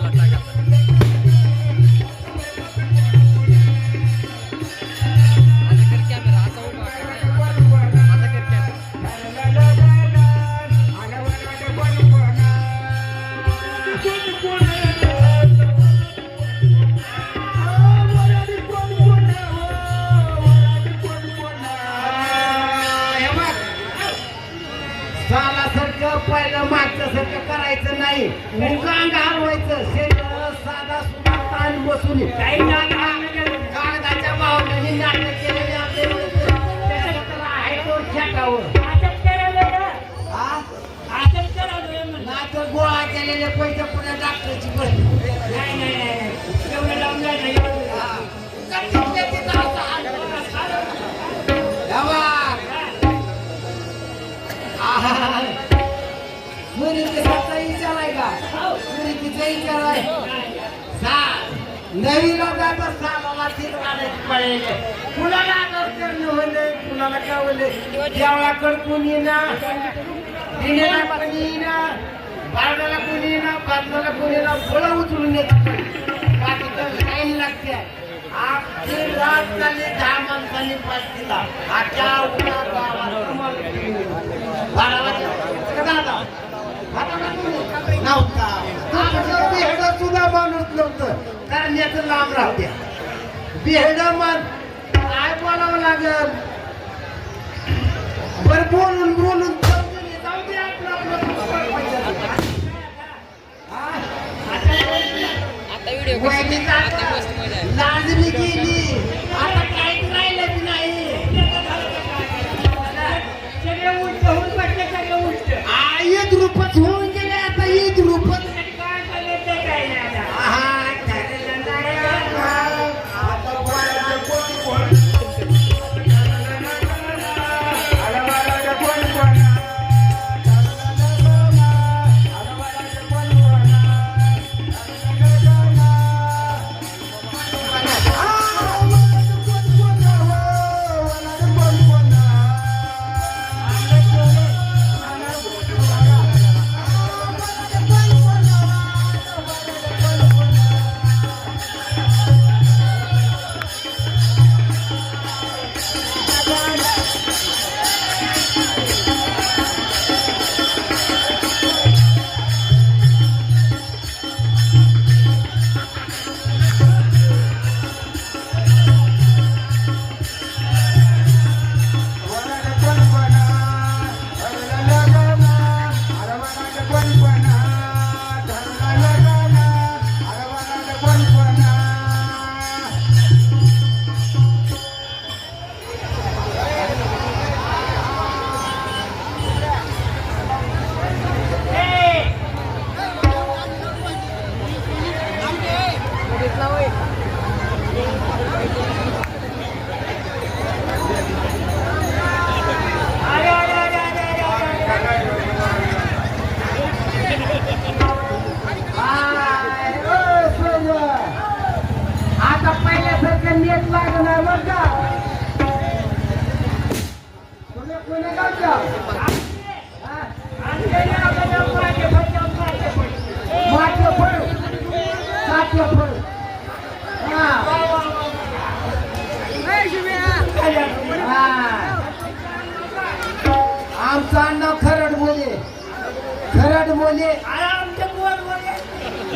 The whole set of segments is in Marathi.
かった。करायचं नाही. मुगांग हलवायचं शेंगदाणा साधा सुद्धा ताण बसून. काही कागदाच्या भावनाने नाटक नवीन लोकांचा सालाला तीन वाढायची कुणाला आदर करणं होले कुणाला काय होले देवळाकडे कोणी ना? दिनेला कोणी ना? बारडाला कोणी ना? बाजूला कोणी ना? फळं उचलून येतात बाकी तर काही लागते आजची रात झाली दहा माणसांनी पाच दिला आजच्या उन्हात गावात बारा नव्हता. सुद्धा माणूस नव्हतं कारण याचं लांब राहू द्या. बेहड मन काय बोलावं लागल? बर बोलून बोलून जाऊ दे, आपलं आपलं कुठं पाहिजे.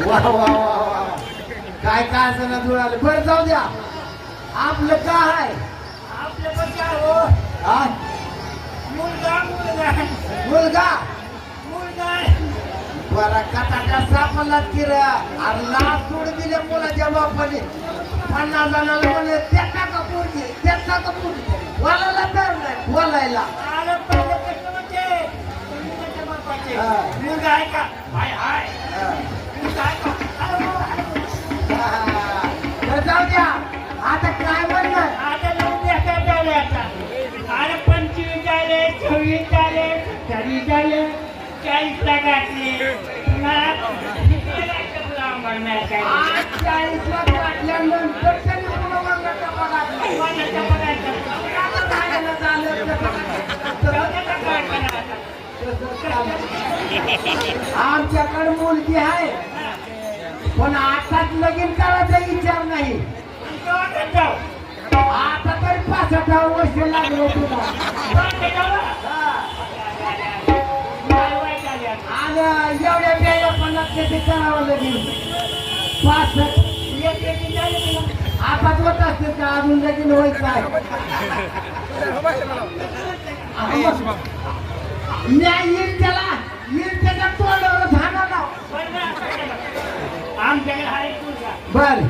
वा वा वा वा. काय काय असं जुळालं बरं जाऊ द्या. आपलं काय आहे हा? मुलगा बरा कटाका सापडला की रे अरे सोड दिले मुलाच्या बापाने. पन्नास जणांना म्हणे त्याचा का पोरगी? त्याचा का पोरगी? बोलायला तर नाही बोलायला. हा. बरं जाऊ द्या. आता काय म्हणणार? पंचवीस झाले सव्वीस झाले चाळीस झाले चाळीसला गाठले आज चाळीसला गाठल्यानंतर पुन्हा पगार. आता काय झालं? आमच्याकडे मुलगी आहे. पण आताच लगीन करायचा विचार नाही. आता तरी पाच अठरा वर्ष लागलो तुला तेव्हा एवढ्या वेळेला पण ते करावं लगीन पाच एक आताच होत असते का? अजून लगीन व्हायचं आहे न्याय येईल त्याला. येईल त्याच्या तोंडावर झाला ना ना, आमच्याकडे हा एक मुलगा. बर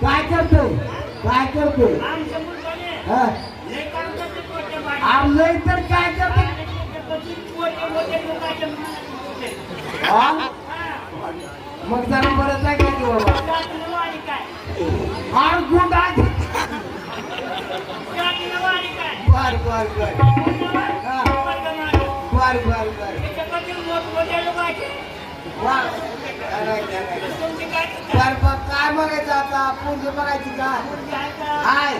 काय करतोय काय करतोय आमच्या मुलगाने हा लय काम करतो तर काय आणि मोठे. हा? हा. मग जरा बरंच आहे का बाबा काय? गुंडा वाणी काय? बर बर बर हा. वर्ग. बर बर बर लोकांचे. काय म्हणायचं बघायचं आता? पूर्ण बघायची का? आय हाय.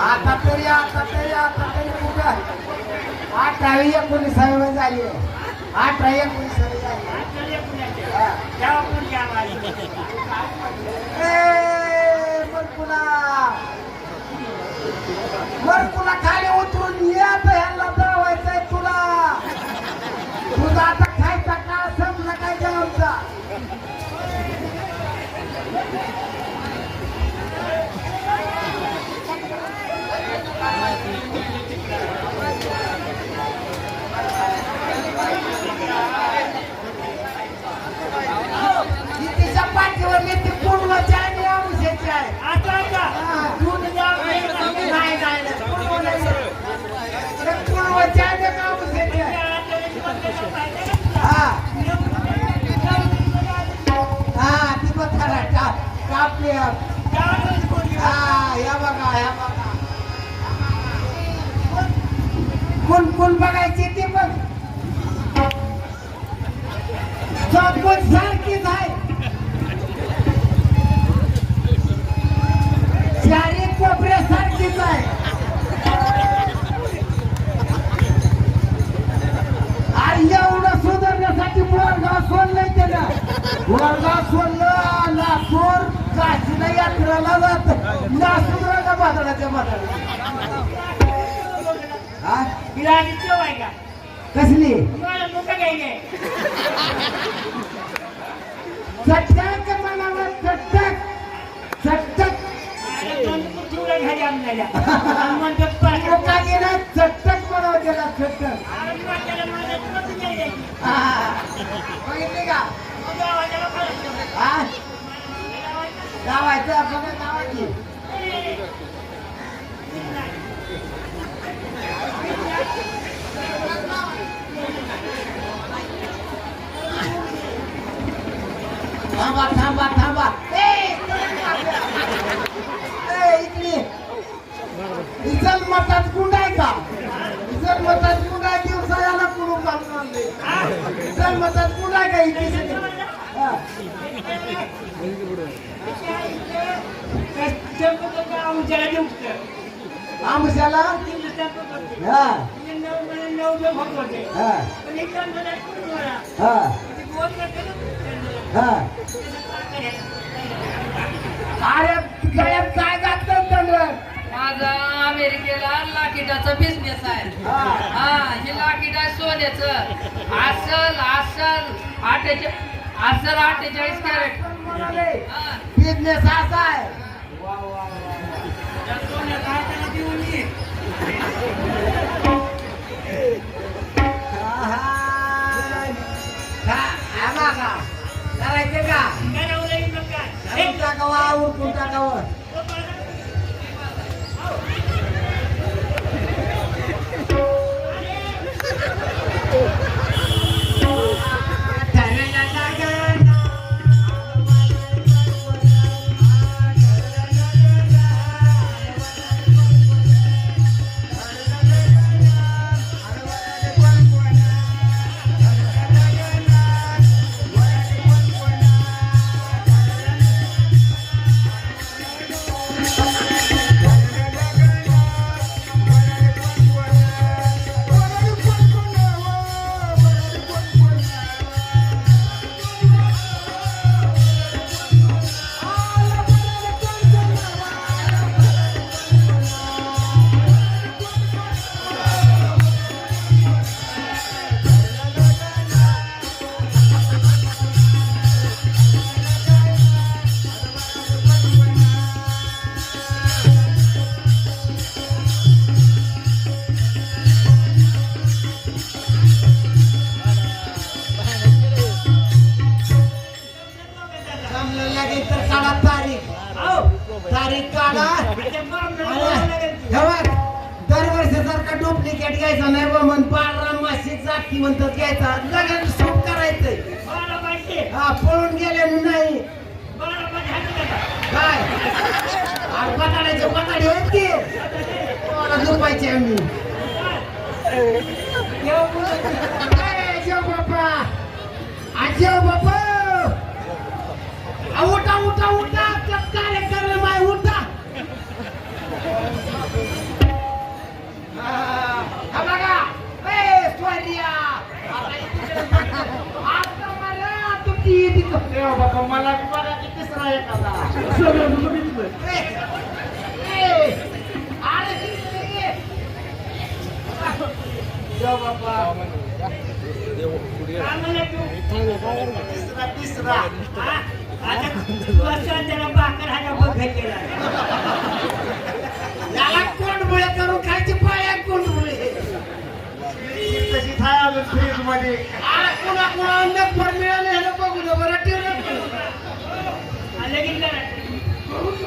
आता तरी आता तरी आता तरी कुठं? अठरावी एकोणीसावी झाली अठरावी एकोणीसावी झाली आपल्याला खाली उतरून ये आता जावायचंय तुला. तुझा आता संपला काय कापली हा या बघा या बघा कोण कोण बघायची ती बघ सारखीच आहे. त्याला चटक आणि वाट्याला माझ्या कुठं बघितली का मग आपण गावाची थांबा थांबा थांबा. मतात मठात जर मतात का? इचल कुलूप कुंड आहे दिवसा घालून आणले. का इथे? आमच्याला? हा. हा. हा. काय अरे काय घातलं दंडवत? माझा अमेरिकेला लाकिटाचा बिझनेस आहे. हा. हा हे लाकीट आहे सोन्याचं. असल असल अठ्ठेचाळीस असल अठ्ठेचाळीस कॅरेट. बिझनेस असा आहे. करायचे का? उरकून टाकावं. घ्यायचा नाही बा म्हण. बालराम माशी जाती म्हणतात घ्यायचा. लगेच शूट करायचंय. हा पळून गेले नाही. काय? बटाड्याचे बटाडे आहेत की? झोपायचे आम्ही. जेव बाप्पा आजेव बाप्पा आ, उठा उठा उठा. का? ए, बाबा मला बी बघा की तिसरा एखादा. ए, अरे तिसरा ये. जेव बाप्पा तिसरा तिसरा. याला कोंडमुळे करून खायची पाया तशी थाय अजून फ्रीजमध्ये. कुणा कुणा अन्न फळ मिळाले हे बघू दे बरं ठेवलं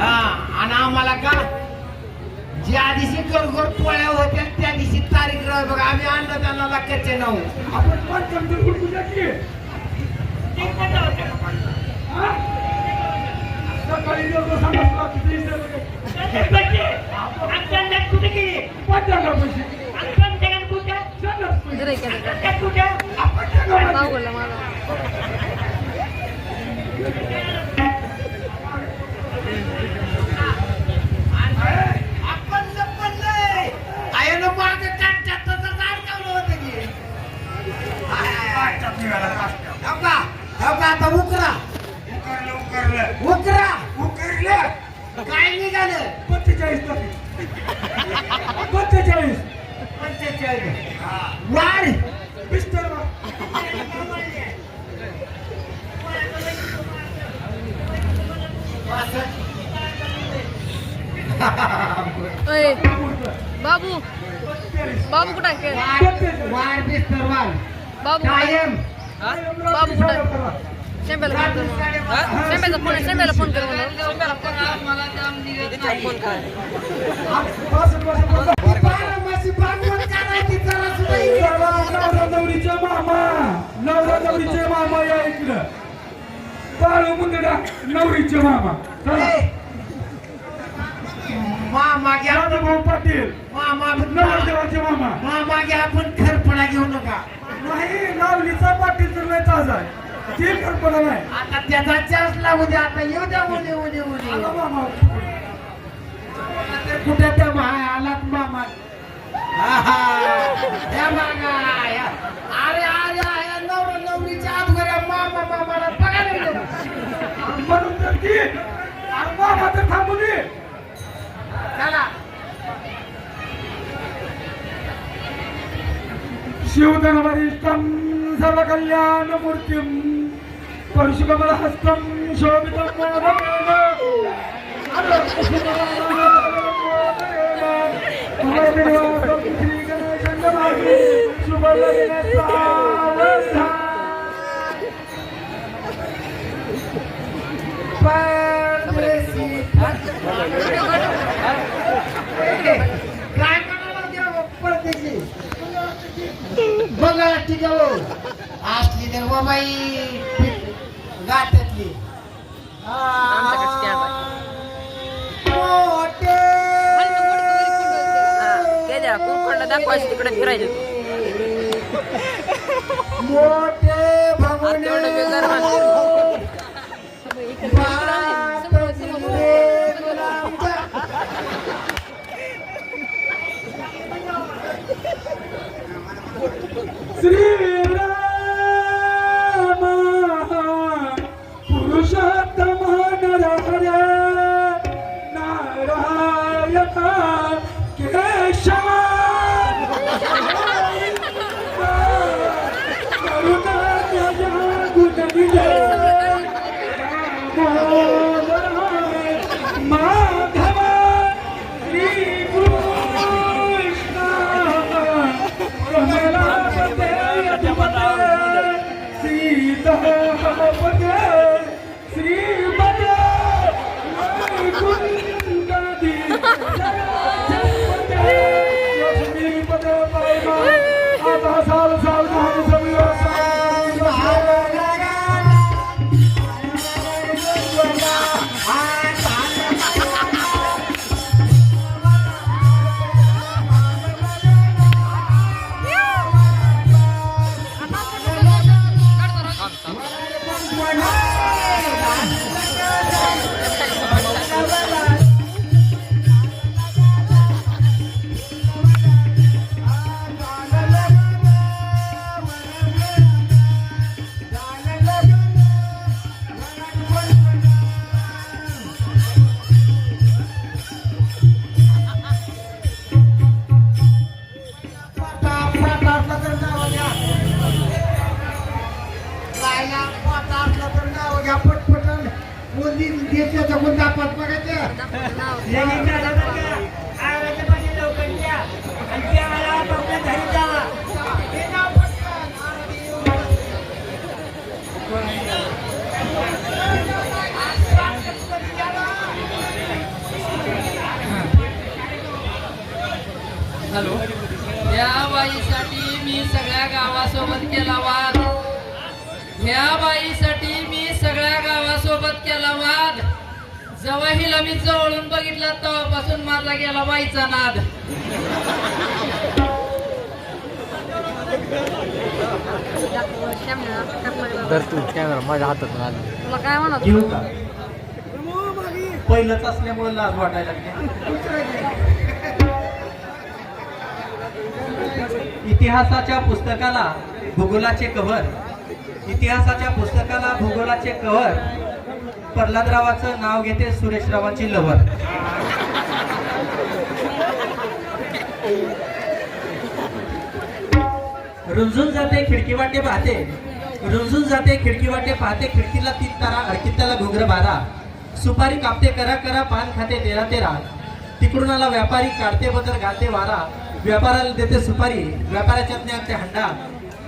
आम्हाला का ज्या दिवशी गरगोर पोळ्या होत्या त्या दिवशी तारीख राह बघा आम्ही आणलं त्यांना कच्चे नाव बाहुला माझा आपण पडलंय आयनं माग काढतात तसं अडकवलं होतं की हो का हो का आता उकरा. उकरा उकरलं काय निघालं पंचेचाळीस पंचेचाळीस पंचेचाळीस वाढ मिस्टर ओय बाबू बाबू कुठं आहे? बाबू बाबू कुठं आहे? शेंब्याला फोन कर. शेंब्याचा फोन शेंब्याला फोन कर नवरीचे मामा नवरा नवरीचे मामा या इकडं. बाळू मुंदडा नवरीचे मामा. चला. ए, मामा घ्या भाऊ पाटील. मामा नवरदेवाचे मामा मामा. घ्या पण खरपणा घेऊ नका. नाही नावलीचा पाटील तर नाही ताज आहे. ते कल्पना नाही. आता त्याचा चान्स लागू द्या आता येऊ द्या उद्या आला उद्या मामा कुठे त्या भाय आलात मामा? आहा, या मागा या. अरे अरे अरे नवरा नवरीच्या आत घरा मामा मामाला गेलो. म्हणून तर अरे मामा तर थांबू दे. शिवधनवरिष्ठं सर्वकल्याणमूर्तिं परशुकमलहस्तं शोभितं मोदकेन अमरनिवासं आहे हो. असली तर हो बाई गाठातली. कुंकणला दाखवायचं तिकडे फिरायचं मोठे आणि the हॅलो. या बाईसाठी मी सगळ्या गावासोबत केला वाद ह्या बाईसाठी मी सगळ्या गावासोबत केला वाद जेव्हा हिला मी जवळून बघितलं तेव्हापासून माझा गेला बाईचा नाद. तर तू कॅमेरा माझ्या हातात आला तुला काय म्हणत घेऊ का? पहिलंच असल्यामुळे लाज वाटायला लागली. इतिहासाच्या पुस्तकाला भूगोलाचे कव्हर. इतिहासाच्या पुस्तकाला भूगोलाचे कव्हर. प्रल्हादरावाचं नाव घेते सुरेशरावांची लवर. रुंजून जाते खिडकी वाटे पाहते. रुंजून जाते खिडकी वाटे पाहते. खिडकीला तीन तारा अडकित्याला घुगर बारा सुपारी कापते करा करा पान खाते तेरा तेरा. तिकडून आला व्यापारी काढते बदल घालते वारा व्यापाराला देते सुपारी व्यापाराच्या आणते हंडा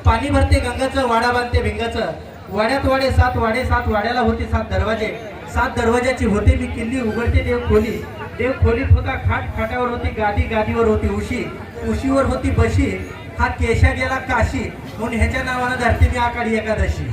पाणी भरते गंगाचं वाडा बांधते भिंगाचं वाड्यात वाडे सात वाडे सात वाड्याला होते सात दरवाजे सात दरवाज्याची होते मी किल्ली उघडते देव खोली देव खोलीत होता खाट खाटावर होती गादी गादीवर होती उशी उशीवर होती बशी हा केशा गेला काशी म्हणून ह्याच्या नावानं धरते मी आकाडी एकादशी